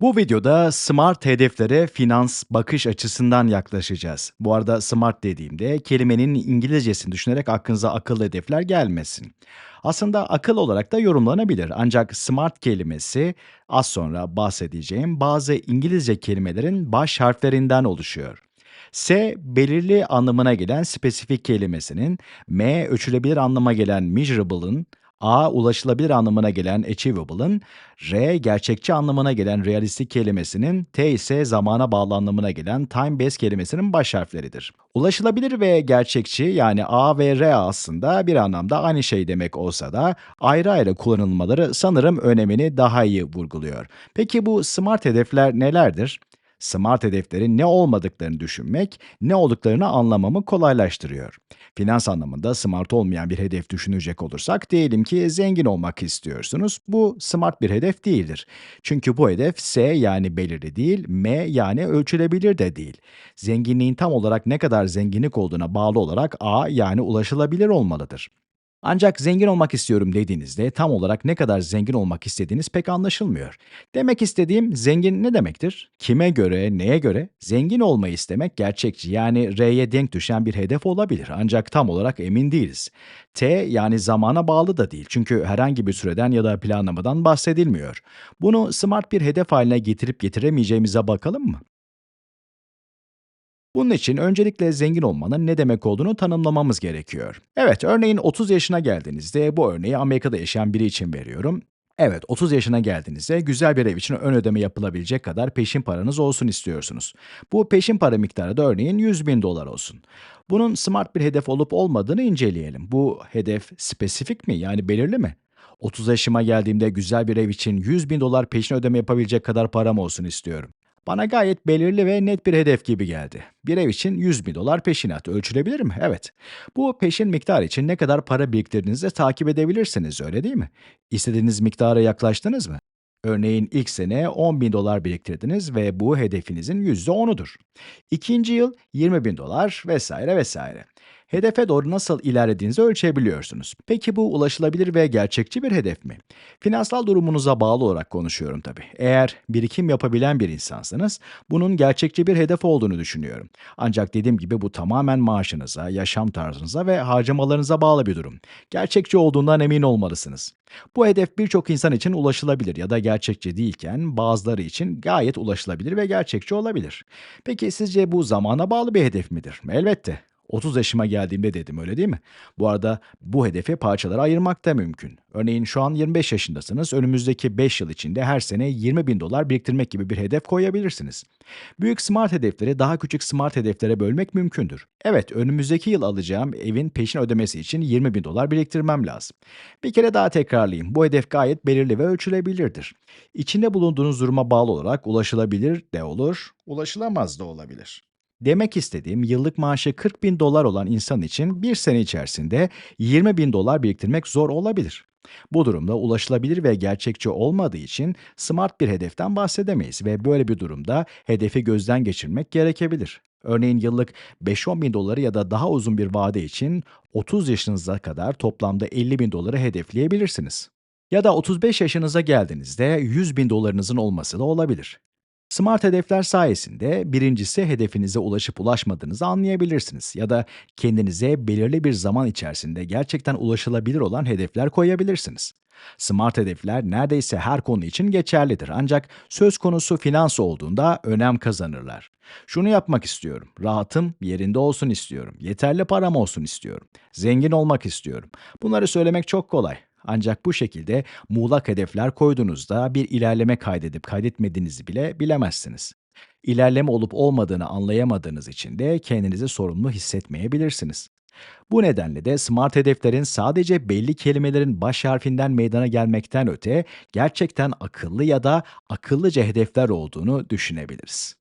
Bu videoda smart hedeflere finans bakış açısından yaklaşacağız. Bu arada smart dediğimde kelimenin İngilizcesini düşünerek aklınıza akıllı hedefler gelmesin. Aslında akıl olarak da yorumlanabilir ancak smart kelimesi az sonra bahsedeceğim bazı İngilizce kelimelerin baş harflerinden oluşuyor. S belirli anlamına gelen spesifik kelimesinin, M ölçülebilir anlama gelen measurable'ın, A ulaşılabilir anlamına gelen achievable'ın, R gerçekçi anlamına gelen realistik kelimesinin, T ise zamana bağlı anlamına gelen time based kelimesinin baş harfleridir. Ulaşılabilir ve gerçekçi yani A ve R aslında bir anlamda aynı şey demek olsa da ayrı ayrı kullanılmaları sanırım önemini daha iyi vurguluyor. Peki bu smart hedefler nelerdir? Smart hedeflerin ne olmadıklarını düşünmek, ne olduklarını anlamamı kolaylaştırıyor. Finans anlamında smart olmayan bir hedef düşünecek olursak, diyelim ki zengin olmak istiyorsunuz. Bu smart bir hedef değildir. Çünkü bu hedef S yani belirli değil, M yani ölçülebilir de değil. Zenginliğin tam olarak ne kadar zenginlik olduğuna bağlı olarak A yani ulaşılabilir olmalıdır. Ancak zengin olmak istiyorum dediğinizde tam olarak ne kadar zengin olmak istediğiniz pek anlaşılmıyor. Demek istediğim zengin ne demektir? Kime göre, neye göre? Zengin olmayı istemek gerçekçi yani R'ye denk düşen bir hedef olabilir ancak tam olarak emin değiliz. T yani zamana bağlı da değil çünkü herhangi bir süreden ya da planlamadan bahsedilmiyor. Bunu smart bir hedef haline getirip getiremeyeceğimize bakalım mı? Bunun için öncelikle zengin olmanın ne demek olduğunu tanımlamamız gerekiyor. Evet, örneğin 30 yaşına geldiğinizde bu örneği Amerika'da yaşayan biri için veriyorum. Evet, 30 yaşına geldiğinizde güzel bir ev için ön ödeme yapılabilecek kadar peşin paranız olsun istiyorsunuz. Bu peşin para miktarı da örneğin 100 bin dolar olsun. Bunun smart bir hedef olup olmadığını inceleyelim. Bu hedef spesifik mi yani belirli mi? 30 yaşıma geldiğimde güzel bir ev için 100 bin dolar peşin ödeme yapabilecek kadar param olsun istiyorum. Bana gayet belirli ve net bir hedef gibi geldi. Bir ev için 100 bin dolar peşinat ölçülebilir mi? Evet. Bu peşin miktar için ne kadar para biriktirdiğinizi takip edebilirsiniz öyle değil mi? İstediğiniz miktara yaklaştınız mı? Örneğin ilk sene 10 bin dolar biriktirdiniz ve bu hedefinizin %10'udur. İkinci yıl 20 bin dolar vesaire vesaire. Hedefe doğru nasıl ilerlediğinizi ölçebiliyorsunuz. Peki bu ulaşılabilir ve gerçekçi bir hedef mi? Finansal durumunuza bağlı olarak konuşuyorum tabii. Eğer birikim yapabilen bir insansanız bunun gerçekçi bir hedef olduğunu düşünüyorum. Ancak dediğim gibi bu tamamen maaşınıza, yaşam tarzınıza ve harcamalarınıza bağlı bir durum. Gerçekçi olduğundan emin olmalısınız. Bu hedef birçok insan için ulaşılabilir ya da gerçekçi değilken bazıları için gayet ulaşılabilir ve gerçekçi olabilir. Peki sizce bu zamana bağlı bir hedef midir? Elbette. 30 yaşıma geldiğimde dedim öyle değil mi? Bu arada bu hedefi parçalara ayırmak da mümkün. Örneğin şu an 25 yaşındasınız. Önümüzdeki 5 yıl içinde her sene 20 bin dolar biriktirmek gibi bir hedef koyabilirsiniz. Büyük smart hedefleri daha küçük smart hedeflere bölmek mümkündür. Evet önümüzdeki yıl alacağım evin peşin ödemesi için 20 bin dolar biriktirmem lazım. Bir kere daha tekrarlayayım. Bu hedef gayet belirli ve ölçülebilirdir. İçinde bulunduğunuz duruma bağlı olarak ulaşılabilir de olur, ulaşılamaz da olabilir. Demek istediğim yıllık maaşı 40 bin dolar olan insan için bir sene içerisinde 20 bin dolar biriktirmek zor olabilir. Bu durumda ulaşılabilir ve gerçekçi olmadığı için smart bir hedeften bahsedemeyiz ve böyle bir durumda hedefi gözden geçirmek gerekebilir. Örneğin yıllık 5-10 bin doları ya da daha uzun bir vade için 30 yaşınıza kadar toplamda 50 bin doları hedefleyebilirsiniz. Ya da 35 yaşınıza geldiğinizde 100 bin dolarınızın olması da olabilir. Smart hedefler sayesinde birincisi hedefinize ulaşıp ulaşmadığınızı anlayabilirsiniz ya da kendinize belirli bir zaman içerisinde gerçekten ulaşılabilir olan hedefler koyabilirsiniz. Smart hedefler neredeyse her konu için geçerlidir ancak söz konusu finans olduğunda önem kazanırlar. Şunu yapmak istiyorum, rahatım yerinde olsun istiyorum, yeterli param olsun istiyorum, zengin olmak istiyorum. Bunları söylemek çok kolay ancak bu şekilde muğlak hedefler koyduğunuzda bir ilerleme kaydedip kaydetmediğinizi bile bilemezsiniz. İlerleme olup olmadığını anlayamadığınız için de kendinizi sorumlu hissetmeyebilirsiniz. Bu nedenle de smart hedeflerin sadece belli kelimelerin baş harfinden meydana gelmekten öte gerçekten akıllı ya da akıllıca hedefler olduğunu düşünebiliriz.